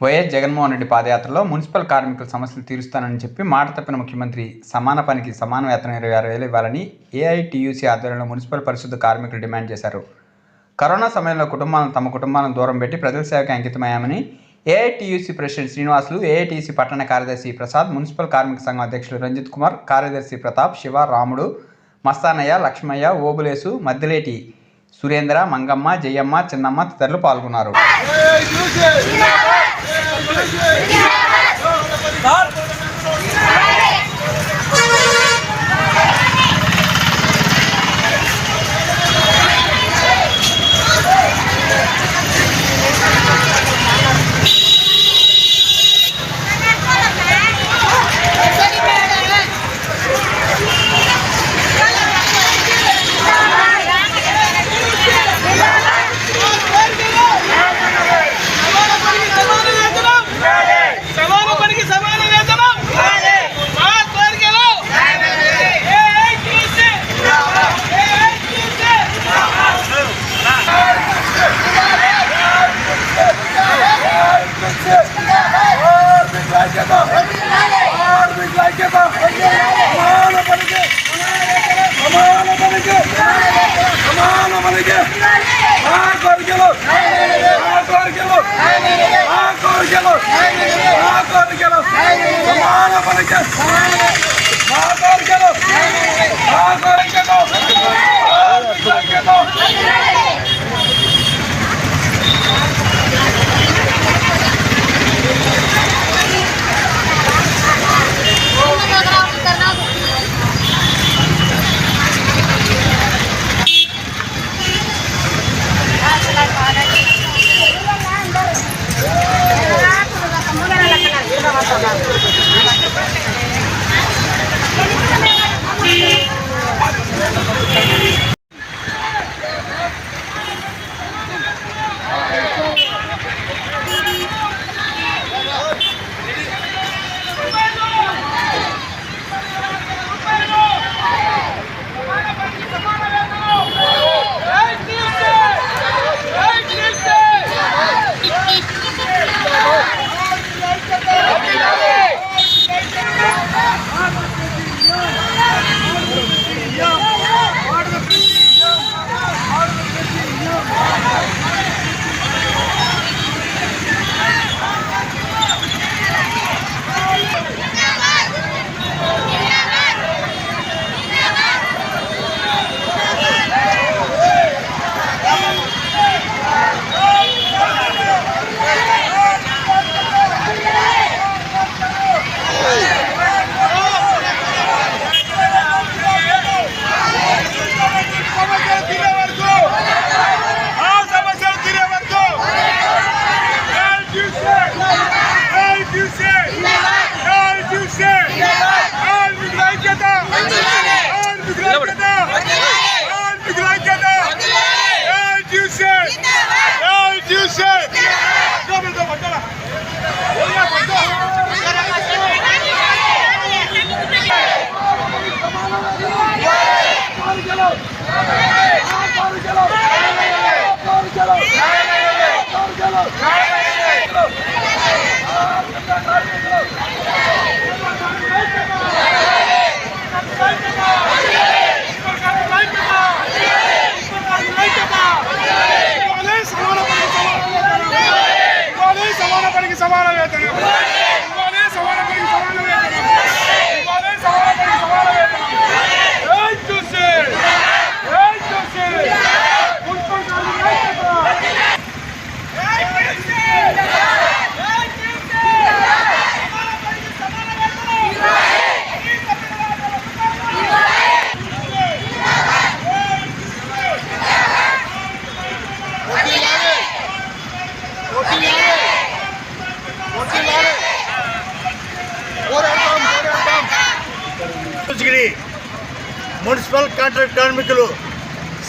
YS Jaganmohan Reddy పాదయాత్రలో municipal కార్మికుల సమస్యలు తీరుస్తానని చెప్పి మాట తప్పిన ముఖ్యమంత్రి సమాన పనికి సమాన వేతనం ఇరవై ఆరు వేలు ఇవ్వాలని ఏఐటీయూసీ ఆధ్వర్యంలో మున్సిపల్ పరిశుద్ధ కార్మికులు డిమాండ్ చేశారు. కరోనా సమయంలో కుటుంబాలను తమ కుటుంబాలను దూరం పెట్టి ప్రజల సేవకి అంకితమయ్యామని ఏఐటీయూసీ ప్రెసిడెంట్ శ్రీనివాసులు ఏఐటీసీ పట్టణ కార్యదర్శి ప్రసాద్ మున్సిపల్ కార్మిక సంఘం అధ్యక్షులు రంజిత్ కుమార్ కార్యదర్శి ప్రతాప్ శివ రాముడు మస్తానయ్య లక్ష్మయ్య ఓబులేసు మద్దిలేటి సురేంద్ర మంగమ్మ జయమ్మ చిన్నమ్మ తదితరులు పాల్గొన్నారు. సమాన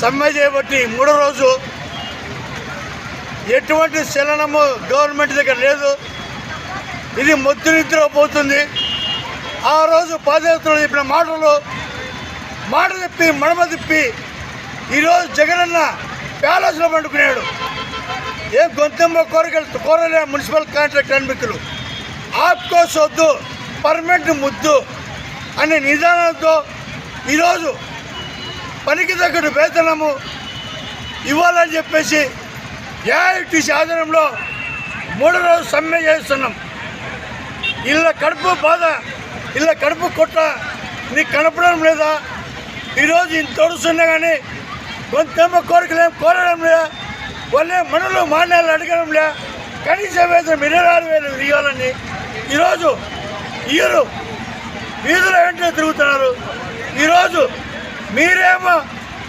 సమ్మె చేయబట్టి మూడో రోజు ఎటువంటి చలనము గవర్నమెంట్ దగ్గర లేదు. ఇది మొద్దు నిద్ర పోతుంది. ఆ రోజు పాదయాత్రలు చెప్పిన మాటలు మాట తిప్పి మడమ తిప్పి ఈరోజు జగనన్న ప్యాలెస్లో పండుకున్నాడు. ఏ గొంతెమ్మ కోరగలు కోరలే మున్సిపల్ కాంట్రాక్ట్ కార్మికులు ఆపుకోసొద్దు వద్దు పర్మనెంట్ ముద్దు అనే నిదానంతో ఈరోజు పనికి తగ్గట్టు వేతనము ఇవ్వాలని చెప్పేసి ఏఐటీసీ ఆధ్వర్యంలో మూడో రోజు సమ్మె చేస్తున్నాం. ఇళ్ళ కడుపు బాధ ఇళ్ళ కడుపు కొట్ట నీకు కనపడడం లేదా? ఈరోజు ఇంత తొడుస్తున్నా కానీ కొంతేమో కోరికలేం కోరడం లేదా? వాళ్ళే మనలు మాన్యాలు అడగడం లే కనీస వేతనం ఇరవై ఆరు వేలు ఇవ్వాలని ఈరోజు ఇయ్యరు వీధుల వెంటనే తిరుగుతున్నారు. ఈరోజు మీరేమో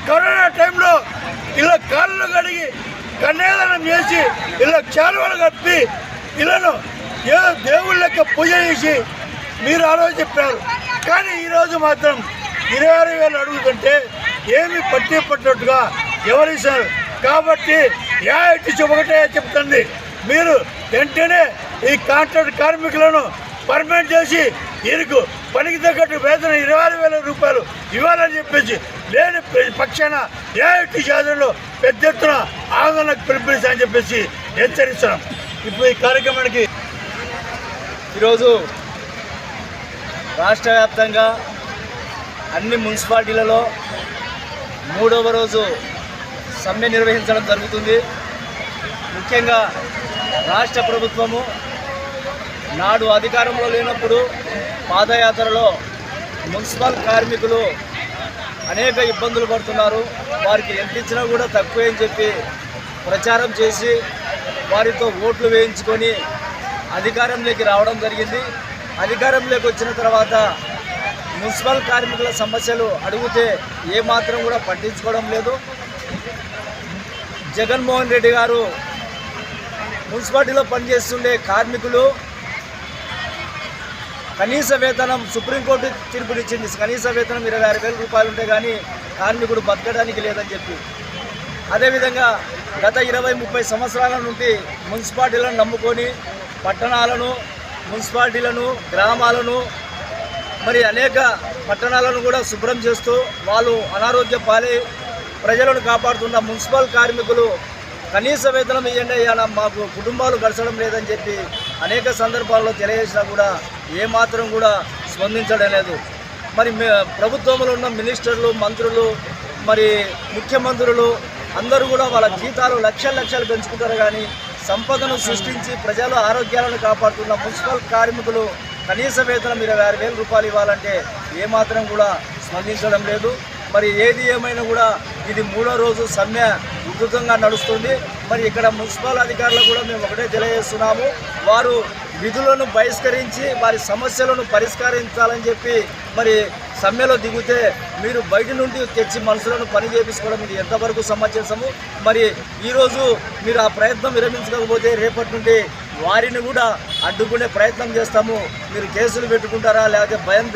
కరోనా టైంలో ఇలా కాళ్ళు కడిగి కన్యాదానం చేసి ఇలా చాలువలు కప్పి ఇళ్ళను ఏదో దేవుళ్ళ లెక్క పూజ చేసి మీరు ఆ రోజు చెప్పారు. కానీ ఈరోజు మాత్రం ఇరవై ఆరు వేలు అడుగుతుంటే ఏమి పట్టి పట్టినట్టుగా ఎవరిస్తారు కాబట్టి ఏఐటీసీ ఒకటే చెప్తుంది. మీరు వెంటనే ఈ కాంట్రాక్ట్ కార్మికులను పర్మనెంట్ చేసి ఈయనకు పనికి తగ్గట్టు వేతనం ఇరవై వేల రూపాయలు ఇవ్వాలని చెప్పేసి లేని పక్షాన ఏఐటీ ఆధ్వర్యంలో పెద్ద ఎత్తున ఆందోళనకు పిలుపునిస్తామని చెప్పేసి హెచ్చరిస్తున్నాం. ఇప్పుడు ఈ కార్యక్రమానికి ఈరోజు రాష్ట్ర వ్యాప్తంగా అన్ని మున్సిపాలిటీలలో మూడవ రోజు సమ్మె నిర్వహించడం జరుగుతుంది. ముఖ్యంగా రాష్ట్ర ప్రభుత్వము నాడు అధికారంలో లేనప్పుడు పాదయాత్రలో మున్సిపల్ కార్మికులు అనేక ఇబ్బందులు పడుతున్నారు. వారికి ఎంత ఇచ్చినా కూడా తక్కువే అని చెప్పి ప్రచారం చేసి వారితో ఓట్లు వేయించుకొని అధికారంలోకి రావడం జరిగింది. అధికారంలోకి వచ్చిన తర్వాత మున్సిపల్ కార్మికుల సమస్యలు అడిగితే ఏమాత్రం కూడా పట్టించుకోవడం లేదు. జగన్మోహన్ రెడ్డి గారు మున్సిపాలిటీలో పనిచేస్తుండే కార్మికులు కనీస వేతనం సుప్రీంకోర్టు తీర్పునిచ్చింది. కనీస వేతనం ఇరవై ఆరు వేల రూపాయలు ఉంటే కానీ కార్మికుడు బతకడానికి లేదని చెప్పి. అదేవిధంగా గత ఇరవై ముప్పై సంవత్సరాల నుండి మున్సిపాలిటీలను నమ్ముకొని పట్టణాలను మున్సిపాలిటీలను గ్రామాలను మరి అనేక పట్టణాలను కూడా శుభ్రం చేస్తూ వాళ్ళు అనారోగ్య పాలై ప్రజలను కాపాడుతున్న మున్సిపల్ కార్మికులు కనీస వేతనం ఇవ్వండి అయ్యా మాకు కుటుంబాలు గడచడం లేదని చెప్పి అనేక సందర్భాల్లో తెలియజేసినా కూడా ఏమాత్రం కూడా స్పందించడం లేదు. మరి ప్రభుత్వంలో ఉన్న మినిస్టర్లు మంత్రులు మరి ముఖ్యమంత్రులు అందరూ కూడా వాళ్ళ జీతాలు లక్షల లక్షలు పెంచుకుంటారు కానీ సంపదను సృష్టించి ప్రజల ఆరోగ్యాలను కాపాడుతున్న మున్సిపల్ కార్మికులు కనీస వేతనం ఇరవై ఆరు వేల రూపాయలు ఇవ్వాలంటే ఏమాత్రం కూడా స్పందించడం లేదు. మరి ఏది ఏమైనా కూడా ఇది మూడో రోజు సమ్మె ఉధృతంగా నడుస్తుంది. మరి ఇక్కడ మున్సిపల్ అధికారులు కూడా మేము ఒకటే తెలియజేస్తున్నాము. వారు విధులను బహిష్కరించి వారి సమస్యలను పరిష్కరించాలని చెప్పి మరి సమ్మెలో దిగితే మీరు బయట నుండి తెచ్చి మనుషులను పని చేపించుకోవడం ఇది ఎంతవరకు సమంజసము? మరి ఈరోజు మీరు ఆ ప్రయత్నం విరమించకపోతే రేపటి నుండి వారిని కూడా అడ్డుకునే ప్రయత్నం చేస్తాము. మీరు కేసులు పెట్టుకుంటారా? లేకపోతే భయం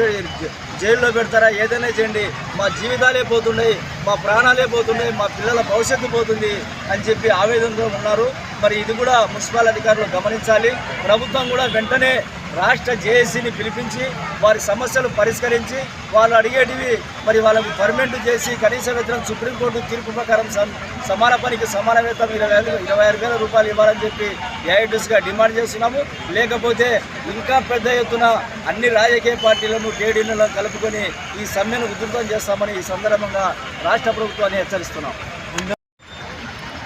జైల్లో పెడతారా? ఏదైనా చేయండి. మా జీవితాలే పోతున్నాయి. మా ప్రాణాలే పోతున్నాయి మా పిల్లల భవిష్యత్తు పోతుంది అని చెప్పి ఆవేదనతో ఉన్నారు. మరి ఇది కూడా మున్సిపల్ అధికారులు గమనించాలి. ప్రభుత్వం కూడా వెంటనే రాష్ట్ర జేఏసీని పిలిపించి వారి సమస్యలు పరిష్కరించి వాళ్ళు అడిగేటివి మరి వాళ్ళకు పర్మనెంట్ చేసి కనీస వేతనం సుప్రీంకోర్టు తీర్పు ప్రకారం సమ- సమాన పనికి సమాన వేతనం ఇరవై ఇరవై ఆరు వేల రూపాయలు ఇవ్వాలని చెప్పి ఏఐటీస్గా డిమాండ్ చేస్తున్నాము. లేకపోతే ఇంకా పెద్ద ఎత్తున అన్ని రాజకీయ పార్టీలను టేడీలను కలుపుకొని ఈ సమ్మెను ఉధృతం చేస్తామని ఈ సందర్భంగా రాష్ట్ర ప్రభుత్వాన్ని హెచ్చరిస్తున్నాం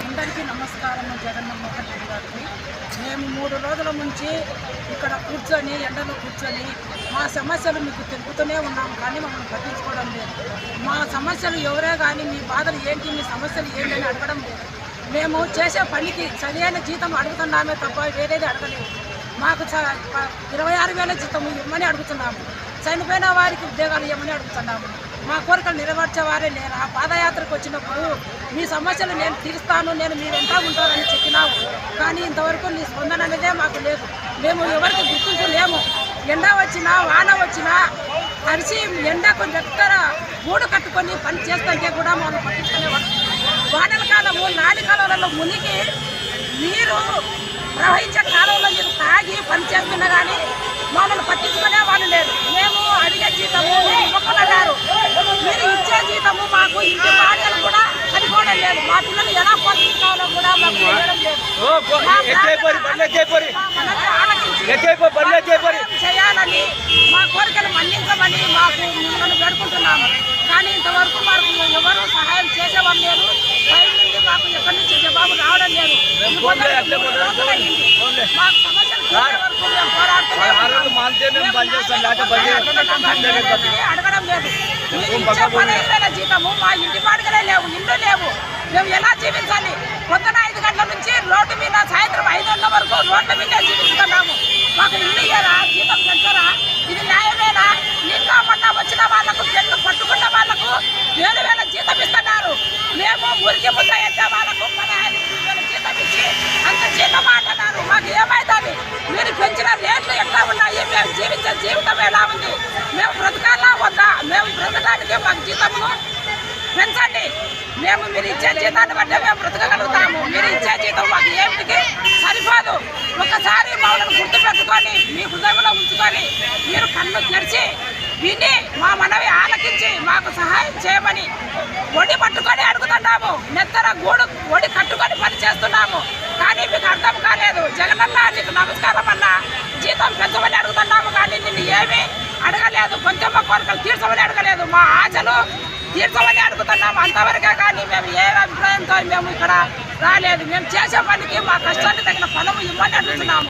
అందరికీ నమస్కారం జగన్మోహన్ రెడ్డి గారికి మేము మూడు రోజుల నుంచి ఇక్కడ కూర్చొని ఎండలో కూర్చొని మా సమస్యలు మీకు తెలుపుతూనే ఉన్నాం కానీ మమ్మల్ని పట్టించుకోవడం లేదు. మా సమస్యలు ఎవరే కానీ మీ బాధలు ఏంటి మీ సమస్యలు ఏంటి అని అడగడం లేదు. మేము చేసే పనికి సరైన జీతం అడుగుతున్నామే తప్ప వేరేది అడగలేదు. మాకు చ- ఇరవై ఆరు వేల జీతం ఇవ్వమని అడుగుతున్నాము. చనిపోయిన వారికి ఉద్యోగాలు ఇవ్వమని అడుగుతున్నాము. మా కోరికలు నెరవేర్చేవారే లేరా? పాదయాత్రకు వచ్చినప్పుడు మీ సమస్యలు నేను తీరుస్తాను నేను మీరు ఎంత ఉంటారని చెప్పినావు. కానీ ఇంతవరకు నీ స్పందన అనేదే మాకు లేదు. మేము ఎవరికి గుర్తింపు లేము. ఎండ వచ్చినా వాన వచ్చినా తడిసి ఎండకు దగ్గర గూడు కట్టుకొని పని చేస్తుంటే కూడా మమ్మల్ని పట్టించుకునేవాళ్ళు వానల కాలము నాడి కాలంలో మునిగి నీరు ప్రవహించే కాలంలో మీరు తాగి పని చేస్తున్నా కానీ మమ్మల్ని పట్టించుకునే వాళ్ళు లేరు. మేము అడిగే జీతము మీరు ఇచ్చే జీతము మాకు ఇంటి బాధ్యతలు కూడా సరిపోవడం లేదు. మా పిల్లలు ఎలా పోషించుకోవాలో కూడా మాకు తెలియడం లేదు. చేయాలని మా కోరికలు మన్నించమని మాకు మిమ్మల్ని వేడుకుంటున్నాము. కానీ ఇంతవరకు మాకు ఎవరు సహాయం చేసేవారు లేరు. పై నుండి మాకు ఎక్కడి నుంచి జవాబు రావడం లేదు. మాకు మేము అడగడం లేదు మీరు ఇచ్చే పదహైదు వేల జీతము మా ఇంటి పాడుకలే లేవు ఇల్లు లేవు మేము ఎలా జీవించాలి పొద్దున ఐదు గంటల నుంచి రోడ్డు మీద సాయంత్రం ఐదు గంటల వరకు రోడ్ల మీద జీవిస్తున్నాము మాకు ఇల్లు ఇయ్యరా జీతం పెంచరా ఇది న్యాయమేనా నిన్న మొన్న వచ్చిన వాళ్ళకు చెట్లు పట్టుకున్న వాళ్ళకు ఏడు వేల జీతం ఇస్తున్నారు మేము ఊరికి ముద్ద వాళ్ళకు పదహైదు జీతం ఇచ్చి అంత జీతం అంటున్నారు మాకు ఏమైతుంది? మీరు పెంచిన రేట్లు ఎట్లా ఉన్నాయి? మేము జీవించే జీవితం ఎలా ఉంది? మేము బ్రతకాలా వద్దా? మేము బ్రతకడానికి మాకు జీతము? పెంచండి. మేము మీరు ఇచ్చే జీతాన్ని బట్టి మేము బ్రతకగలుగుతాము. మీరు ఇచ్చే జీతం మాకు ఏమిటికి సరిపోదు. ఒకసారి మమ్మల్ని గుర్తు పెట్టుకొని మీ హృదయంలో ఉంచుకొని మీరు కళ్ళు తెరిచి విని మా మనవి ఆలకించి మాకు సహాయం చేయమని ఒడి పట్టుకొని అడుగుతున్నాము. నెత్తర గూడు ఒడి కట్టుకొని పని చేస్తున్నాము. కానీ మీకు అర్థం కాలేదు. జగనన్న నీకు నమస్కారం అన్న. జీతం పెంచమని అడుగుతున్నాము కానీ నిన్ను ఏమీ అడగలేదు. కొంచెం కోరికలు తీర్చమని అడగలేదు. మా ఆశలు తీర్చమని అడుగుతున్నాము. అంతవరకే కానీ మేము ఏ అభిప్రాయంతో మేము ఇక్కడ రాలేదు. మేము చేసే పనికి మా కష్టానికి తగిన ఫలము ఇవ్వని అడుగుతున్నాము.